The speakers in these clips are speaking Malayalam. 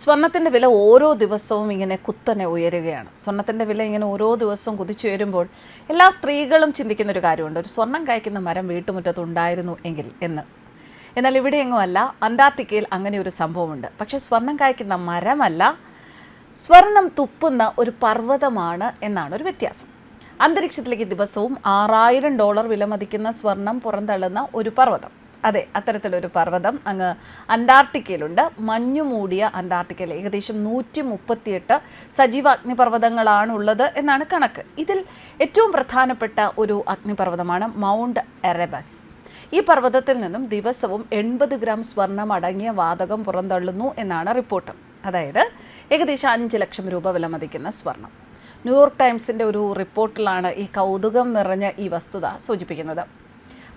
സ്വർണത്തിന്റെ വില ഓരോ ദിവസവും ഇങ്ങനെ കുത്തനെ ഉയരുകയാണ്. സ്വർണത്തിന്റെ വില ഇങ്ങനെ ഓരോ ദിവസവും കുതിച്ചുയരുമ്പോൾ എല്ലാ സ്ത്രീകളും ചിന്തിക്കുന്ന ഒരു കാര്യമുണ്ട്. ഒരു സ്വർണം കായ്ക്കുന്ന മരം വീട്ടുമുറ്റത്ത് ഉണ്ടായിരുന്നു എങ്കിൽ എന്ന്. എന്നാൽ ഇവിടെയെങ്ങും അല്ല അന്റാർട്ടിക്കയിൽ അങ്ങനെ ഒരു സംഭവമുണ്ട്. പക്ഷേ സ്വർണം കായ്ക്കുന്ന മരമല്ല സ്വർണം തുപ്പുന്ന ഒരു പർവതമാണ് എന്നാണ് ഒരു വ്യത്യാസം. അന്തരീക്ഷത്തിലേക്ക് ദിവസവും ആറായിരം ഡോളർ വിലമതിക്കുന്ന സ്വർണം പുറന്തള്ളുന്ന ഒരു പർവതം. അതെ അത്തരത്തിലൊരു പർവതം അങ്ങ് അന്റാർട്ടിക്കയിലുണ്ട്. മഞ്ഞു മൂടിയ അന്റാർട്ടിക്കയിൽ ഏകദേശം നൂറ്റി മുപ്പത്തിയെട്ട് സജീവ അഗ്നിപർവതങ്ങളാണ് ഉള്ളത് എന്നാണ് കണക്ക്. ഇതിൽ ഏറ്റവും പ്രധാനപ്പെട്ട ഒരു അഗ്നിപർവതമാണ് മൗണ്ട് എറബസ് ഈ പർവതത്തിൽ നിന്നും ദിവസവും എൺപത് ഗ്രാം സ്വർണം അടങ്ങിയ വാതകം പുറന്തള്ളുന്നു എന്നാണ് റിപ്പോർട്ട്. അതായത് ഏകദേശം അഞ്ച് ലക്ഷം രൂപ വിലമതിക്കുന്ന സ്വർണം. ന്യൂയോർക്ക് ടൈംസിന്റെ ഒരു റിപ്പോർട്ടിലാണ് ഈ കൗതുകം നിറഞ്ഞ ഈ വസ്തുത സൂചിപ്പിക്കുന്നത്.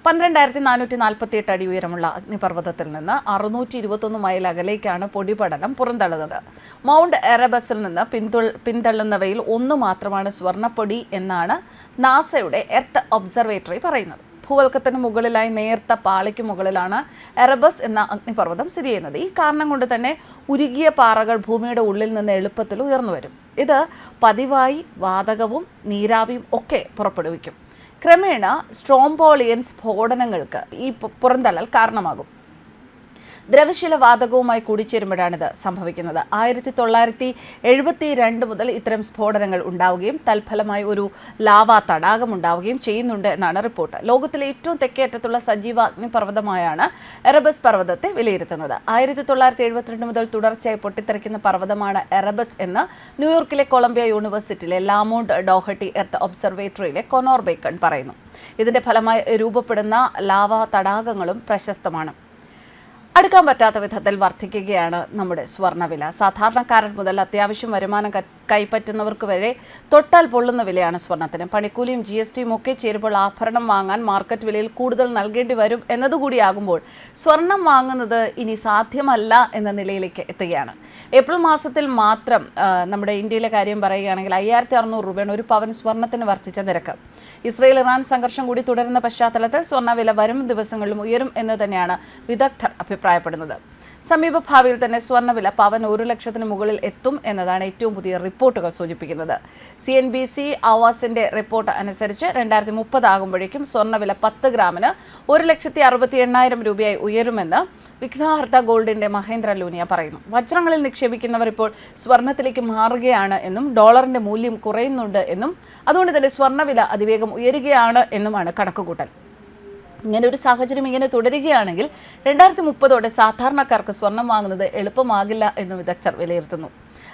പന്ത്രണ്ടായിരത്തി നാനൂറ്റി നാൽപ്പത്തി എട്ട് അടി ഉയരമുള്ള അഗ്നിപർവതത്തിൽ നിന്ന് അറുന്നൂറ്റി ഇരുപത്തൊന്ന് മൈൽ അകലേക്കാണ് പൊടിപടലം പുറന്തള്ളുന്നത്. മൗണ്ട് എറബസിൽ നിന്ന് പിന്തുൾ പിന്തള്ളുന്നവയിൽ ഒന്ന് മാത്രമാണ് സ്വർണപ്പൊടി എന്നാണ് നാസയുടെ എർത്ത് ഒബ്സർവേറ്ററി പറയുന്നത്. ഭൂവൽക്കത്തിന് മുകളിലായി നേർത്ത പാളിക്ക് മുകളിലാണ് എറബസ് എന്ന അഗ്നിപർവതം സ്ഥിതി ചെയ്യുന്നത്. ഈ കാരണം കൊണ്ട് തന്നെ ഉരുകിയ പാറകൾ ഭൂമിയുടെ ഉള്ളിൽ നിന്ന് എളുപ്പത്തിൽ ഉയർന്നു വരും ഇത് പതിവായി വാതകവും നീരാവിയും ഒക്കെ പുറപ്പെടുവിക്കും. ക്രമേണ സ്ട്രോംബോളിയൻ സ്ഫോടനങ്ങൾക്ക് ഈ പുറന്തള്ളൽ കാരണമാകും. ദ്രവശീല വാതകവുമായി കൂടിച്ചേരുമ്പോഴാണിത് സംഭവിക്കുന്നത്. ആയിരത്തി തൊള്ളായിരത്തി എഴുപത്തി രണ്ട് മുതൽ ഇത്തരം സ്ഫോടനങ്ങൾ ഉണ്ടാവുകയും തൽഫലമായി ഒരു ലാവാ തടാകം ഉണ്ടാവുകയും ചെയ്യുന്നുണ്ട് എന്നാണ് റിപ്പോർട്ട്. ലോകത്തിലെ ഏറ്റവും തെക്കേറ്റത്തുള്ള സജീവ അഗ്നിപർവതമായാണ് എറബസ് പർവതത്തെ വിലയിരുത്തുന്നത്. ആയിരത്തി തൊള്ളായിരത്തി എഴുപത്തിരണ്ട് മുതൽ തുടർച്ചയായി പൊട്ടിത്തെറിക്കുന്ന പർവതമാണ് എറബസ് എന്ന് ന്യൂയോർക്കിലെ കൊളംബിയ യൂണിവേഴ്സിറ്റിയിലെ ലാമോണ്ട് ഡോഹട്ടി എർത്ത് ഒബ്സർവേറ്ററിയിലെ കൊനോർ ബേക്കൺ പറയുന്നു. ഇതിന്റെ ഫലമായി രൂപപ്പെടുന്ന ലാവ തടാകങ്ങളും പ്രശസ്തമാണ്. അടുക്കാൻ പറ്റാത്ത വിധത്തിൽ വർദ്ധിക്കുകയാണ് നമ്മുടെ സ്വർണവില സാധാരണക്കാരൻ മുതൽ അത്യാവശ്യം വരുമാനം കൈപ്പറ്റുന്നവർക്ക് വരെ തൊട്ടാൽ പൊള്ളുന്ന വിലയാണ് സ്വർണത്തിന്. പണിക്കൂലിയും ജി എസ് ടിയും ഒക്കെ ചേരുമ്പോൾ ആഭരണം വാങ്ങാൻ മാർക്കറ്റ് വിലയിൽ കൂടുതൽ നൽകേണ്ടി വരും എന്നതുകൂടിയാകുമ്പോൾ സ്വർണം വാങ്ങുന്നത് ഇനി സാധ്യമല്ല എന്ന നിലയിലേക്ക് എത്തുകയാണ്. ഏപ്രിൽ മാസത്തിൽ മാത്രം നമ്മുടെ ഇന്ത്യയിലെ കാര്യം പറയുകയാണെങ്കിൽ അയ്യായിരത്തി അറുന്നൂറ് രൂപയാണ് ഒരു പവൻ സ്വർണത്തിന് വർദ്ധിച്ച നിരക്ക്. ഇസ്രയേൽ ഇറാൻ സംഘർഷം കൂടി തുടരുന്ന പശ്ചാത്തലത്തിൽ സ്വർണവില വരും ദിവസങ്ങളിലും ഉയരും എന്ന് തന്നെയാണ് വിദഗ്ധർ അഭിപ്രായപ്പെടുന്നത്. സമീപ ഭാവിയിൽ തന്നെ സ്വർണവില പവൻ ഒരു ലക്ഷത്തിന് മുകളിൽ എത്തും എന്നതാണ് ഏറ്റവും പുതിയ റിപ്പോർട്ടുകൾ സൂചിപ്പിക്കുന്നത്. സി എൻ ബി സി ആവാസിന്റെ റിപ്പോർട്ട് അനുസരിച്ച് രണ്ടായിരത്തി മുപ്പതാകുമ്പോഴേക്കും സ്വർണവില പത്ത് ഗ്രാമിന് ഒരു ലക്ഷത്തി അറുപത്തി എണ്ണായിരം രൂപയായി ഉയരുമെന്ന് വിഘ്നാഹർത്ത ഗോൾഡിന്റെ മഹേന്ദ്ര ലൂനിയ പറയുന്നു. വജ്രങ്ങളിൽ നിക്ഷേപിക്കുന്നവർ ഇപ്പോൾ സ്വർണത്തിലേക്ക് മാറുകയാണ് എന്നും ഡോളറിന്റെ മൂല്യം കുറയുന്നുണ്ട് എന്നും അതുകൊണ്ട് തന്നെ സ്വർണവില അതിവേഗം ഉയരുകയാണ് എന്നുമാണ് കണക്കുകൂട്ടൽ. ഇങ്ങനെ ഒരു സാഹചര്യം ഇങ്ങനെ തുടരുകയാണെങ്കിൽ രണ്ടായിരത്തി മുപ്പതോടെ സാധാരണക്കാർക്ക് സ്വർണം വാങ്ങുന്നത് എളുപ്പമാകില്ല എന്ന് വിദഗ്ധർ വിലയിരുത്തുന്നു.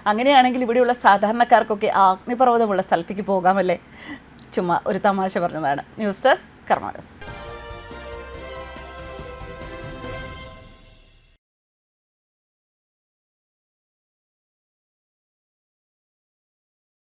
അങ്ങനെയാണെങ്കിൽ ഇവിടെയുള്ള സാധാരണക്കാർക്കൊക്കെ അഗ്നിപർവതമുള്ള സ്ഥലത്തേക്ക് പോകാമല്ലേ? ചുമ്മാ ഒരു തമാശ പറഞ്ഞതാണ്. News desk കർമാനസ്.